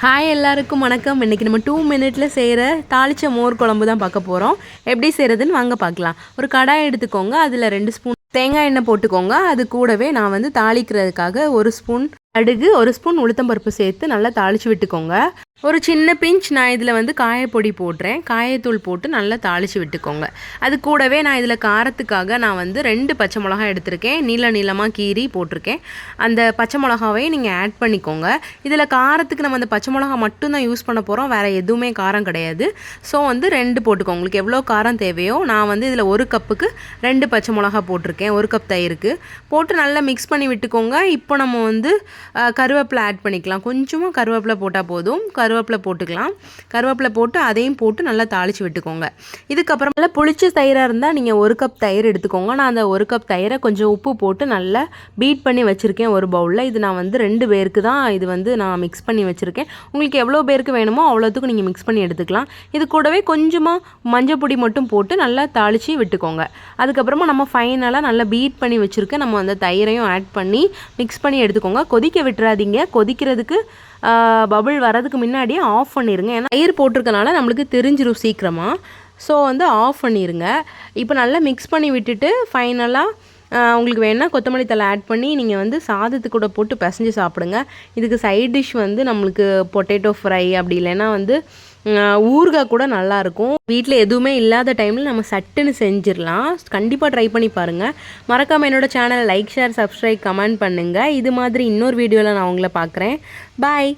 Hi எல்லாருக்கும் வணக்கம். இன்றைக்கி நம்ம டூ மினிட்ல செய்கிற தாளிச்ச மோர் குழம்பு தான் பார்க்க போகிறோம் எப்படி செய்கிறதுன்னு வாங்க பார்க்கலாம். ஒரு கடாய் எடுத்துக்கோங்க. அதில் ரெண்டு ஸ்பூன் தேங்காய் எண்ணெய் போட்டுக்கோங்க. அது கூடவே நான் வந்து தாளிக்கிறதுக்காக ஒரு ஸ்பூன் கடுகு ஒரு ஸ்பூன் உளுத்தம்பருப்பு சேர்த்து நல்லா தாளித்து விட்டுக்கோங்க. ஒரு சின்ன பிஞ்ச் நான் இதில் வந்து காயப்பொடி போடுறேன். காயத்தூள் போட்டு நல்லா தாளித்து விட்டுக்கோங்க. அது கூடவே நான் இதில் காரத்துக்காக நான் வந்து ரெண்டு பச்சை மிளகாய் எடுத்திருக்கேன். நீள நீளமாக கீறி போட்டிருக்கேன். அந்த பச்சை மிளகாவையும் நீங்கள் ஆட் பண்ணிக்கோங்க. இதில் காரத்துக்கு நம்ம அந்த பச்சை மிளகா மட்டும்தான் யூஸ் பண்ண போகிறோம் வேறு எதுவுமே காரம் கிடையாது. ஸோ வந்து ரெண்டு போட்டுக்கோங்க. உங்களுக்கு எவ்வளோ காரம் தேவையோ நான் வந்து இதில் ஒரு கப்புக்கு ரெண்டு பச்சை மிளகா போட்டிருக்கேன். ஒரு கப் தயிருக்கு. போட்டு நல்லா மிக்ஸ் பண்ணி விட்டுக்கோங்க. இப்போ நம்ம வந்து கருவேப்பிலை ஆட் பண்ணிக்கலாம். கொஞ்சமாக கருவேப்பிலை போட்டால் போதும். கருவேப்பிலை போட்டுக்கலாம். கருவேப்பிலை போட்டு அதையும் போட்டு நல்லா தாளித்து விட்டுக்கோங்க. இதுக்கப்புறம் நல்லா புளிச்ச தயிராக இருந்தால் நீங்கள் ஒரு கப் தயிர் எடுத்துக்கோங்க. நான் அந்த ஒரு கப் தயிரை கொஞ்சம் உப்பு போட்டு நல்லா பீட் பண்ணி வச்சுருக்கேன் ஒரு பவுலில் இது நான் வந்து ரெண்டு பேருக்கு தான் இது வந்து நான் மிக்ஸ் பண்ணி வச்சுருக்கேன். உங்களுக்கு எவ்வளோ பேருக்கு வேணுமோ அவ்வளோத்துக்கும் நீங்கள் மிக்ஸ் பண்ணி எடுத்துக்கலாம். இது கூடவே கொஞ்சமாக மஞ்சள் பொடி மட்டும் போட்டு நல்லா தாளித்து விட்டுக்கோங்க. அதுக்கப்புறமா நம்ம ஃபைனலாக நல்லா பீட் பண்ணி வச்சுருக்க நம்ம அந்த தயிரையும் ஆட் பண்ணி மிக்ஸ் பண்ணி எடுத்துக்கோங்க. கொதிக்க விட்டுறாதீங்க. கொதிக்கிறதுக்கு பபிள் வரதுக்கு முன்னாடியே ஆஃப் பண்ணிடுங்க ஏன்னா தயிர் போட்டிருக்கனால நம்மளுக்கு தெரிஞ்சிடும் சீக்கிரமாக ஸோ வந்து ஆஃப் பண்ணிடுங்க இப்போ நல்லா மிக்ஸ் பண்ணி விட்டுட்டு ஃபைனலாக உங்களுக்கு வேணால் கொத்தமல்லி தலை ஆட் பண்ணி நீங்கள் வந்து சாதத்து கூட போட்டு பிசைஞ்சு சாப்பிடுங்க. இதுக்கு சைட் டிஷ் வந்து நம்மளுக்கு பொட்டேட்டோ ஃப்ரை அப்படி இல்லைன்னா வந்து ஊறுகாய் கூட நல்லாயிருக்கும். வீட்டில் எதுவுமே இல்லாத டைமில் நம்ம சட்டுன்னு செஞ்சிடலாம். கண்டிப்பாக ட்ரை பண்ணி பாருங்கள் மறக்காமல் என்னோடய சேனலை லைக் ஷேர் சப்ஸ்கிரைப் கமெண்ட் பண்ணுங்கள் இது மாதிரி இன்னொரு வீடியோவில் நான் உங்களை பார்க்குறேன். பாய்